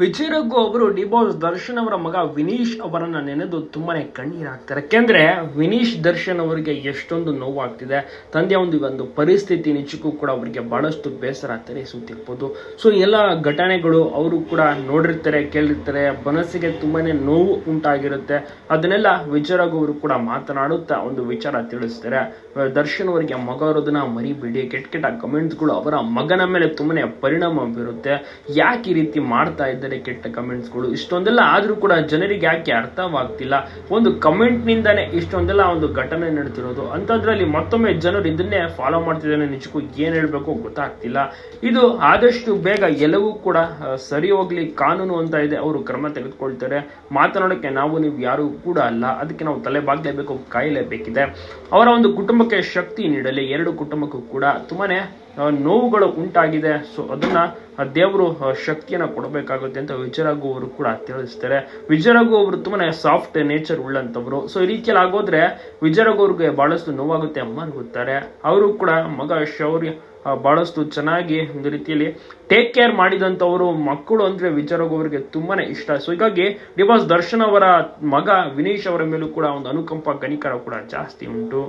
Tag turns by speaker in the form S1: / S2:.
S1: ವಿಜಯ್ ರಘು ಅವರು ಡಿಬಾಸ್ ದರ್ಶನ್ ಅವರ ಮಗ ವಿನೀಶ್ ಅವರನ್ನು ನೆನೆದು ತುಂಬಾನೇ ಕಣ್ಣೀರಾಗ್ತಾರೆ ಯಾಕೆಂದ್ರೆ ವಿನೀಶ್ ದರ್ಶನ್ ಅವರಿಗೆ ಎಷ್ಟೊಂದು ನೋವಾಗ್ತಿದೆ. ತಂದೆಯ ಒಂದು ಒಂದು ಪರಿಸ್ಥಿತಿ ನಿಜಕ್ಕೂ ಕೂಡ ಅವರಿಗೆ ಬಹಳಷ್ಟು ಬೇಸರ ತರಿಸುತ್ತಿರ್ಬೋದು. ಸೊ ಎಲ್ಲ ಘಟನೆಗಳು ಅವರು ಕೂಡ ನೋಡಿರ್ತಾರೆ, ಕೇಳಿರ್ತಾರೆ. ಮನಸ್ಸಿಗೆ ತುಂಬಾ ನೋವು ಉಂಟಾಗಿರುತ್ತೆ. ಅದನ್ನೆಲ್ಲ ವಿಜಯ್ ರಘು ಅವರು ಕೂಡ ಮಾತನಾಡುತ್ತಾ ಒಂದು ವಿಚಾರ ತಿಳಿಸ್ತಾರೆ. ದರ್ಶನ್ ಅವರಿಗೆ ಮಗ ಇರೋದನ್ನ ಮರಿಬೇಡಿ. ಕೆಟ್ಟ ಕೆಟ್ಟ ಕಮೆಂಟ್ಸ್ಗಳು ಅವರ ಮಗನ ಮೇಲೆ ತುಂಬಾ ಪರಿಣಾಮ ಬೀರುತ್ತೆ. ಯಾಕೆ ಈ ರೀತಿ ಮಾಡ್ತಾ ಇದ್ದಾರೆ? ಕೆಟ್ಟ ಕಮೆಂಟ್ಸ್ಗಳು. ಇಷ್ಟೊಂದೆಲ್ಲ ಆದರೂ ಕೂಡ ಜನರಿಗೆ ಯಾಕೆ ಅರ್ಥವಾಗ್ತಿಲ್ಲ? ಒಂದು ಕಮೆಂಟ್ ನಿಂದಾನೆ ಇಷ್ಟೊಂದೆಲ್ಲ ಒಂದು ಘಟನೆ ನಡೀತಿರೋದು. ಅಂಥದ್ರಲ್ಲಿ ಮತ್ತೊಮ್ಮೆ ಜನರು ಇದನ್ನೇ ಫಾಲೋ ಮಾಡ್ತಿದ್ದಾನೆ ನಿಜಕ್ಕೂ ಏನು ಹೇಳಬೇಕು ಗೊತ್ತಾಗ್ತಿಲ್ಲ. ಇದು ಆದಷ್ಟು ಬೇಗ ಎಲ್ಲವೂ ಕೂಡ ಸರಿ ಹೋಗ್ಲಿ, ಕಾನೂನು ಅಂತ ಇದೆ, ಅವರು ಕ್ರಮ ತೆಗೆದುಕೊಳ್ತಾರೆ. ಮಾತನಾಡೋಕ್ಕೆ ನಾವು ನೀವು ಯಾರು ಕೂಡ ಅಲ್ಲ. ಅದಕ್ಕೆ ನಾವು ತಲೆ ಬಾಗ್ಲೇಬೇಕು ಕಾಯಲೇಬೇಕಿದೆ. ಅವರ ಒಂದು ಕುಟುಂಬಕ್ಕೆ ಶಕ್ತಿ ನೀಡಲಿ. ಎರಡು ಕುಟುಂಬಕ್ಕೂ ಕೂಡ ತುಂಬಾನೇ ನೋವುಗಳು ಉಂಟಾಗಿದೆ. ಸೊ ಅದನ್ನ ದೇವರು ಶಕ್ತಿಯನ್ನ ಕೊಡಬೇಕಾಗುತ್ತೆ. ಅಂತ ವಿಜಯರಾಘು ಅವರು ಕೂಡ ತಿಳಿಸ್ತಾರೆ. ವಿಜಯರಾಘು ಅವರು ತುಂಬಾನೇ ಸಾಫ್ಟ್ ನೇಚರ್ ಉಳ್ಳಂತವ್ರು ಸೊ ಈ ರೀತಿಯಲ್ಲಿ ಆಗೋದ್ರೆ ವಿಜಯರಾಘು ಅವ್ರಿಗೆ ಬಹಳಷ್ಟು ನೋವಾಗುತ್ತೆ ಅಮ್ಮ ಅನ್ಗುತ್ತಾರೆ ಅವರು ಕೂಡ ಮಗ ಶೌರ್ಯ ಬಹಳಷ್ಟು ಚೆನ್ನಾಗಿ ಒಂದು ರೀತಿಯಲ್ಲಿ ಟೇಕ್ ಕೇರ್ ಮಾಡಿದಂಥವರು ಮಕ್ಕಳು ಅಂದ್ರೆ ವಿಜಯರಾಘು ಅವರಿಗೆ ತುಂಬಾನೇ ಇಷ್ಟ. ಸೊ ಹೀಗಾಗಿ ಡಿವಾಸ್ ದರ್ಶನ್ ಅವರ ಮಗ ವಿನೀಶ್ ಅವರ ಮೇಲೂ ಕೂಡ ಒಂದು ಅನುಕಂಪ, ಕನಿಕರ ಕೂಡ ಜಾಸ್ತಿ ಉಂಟು.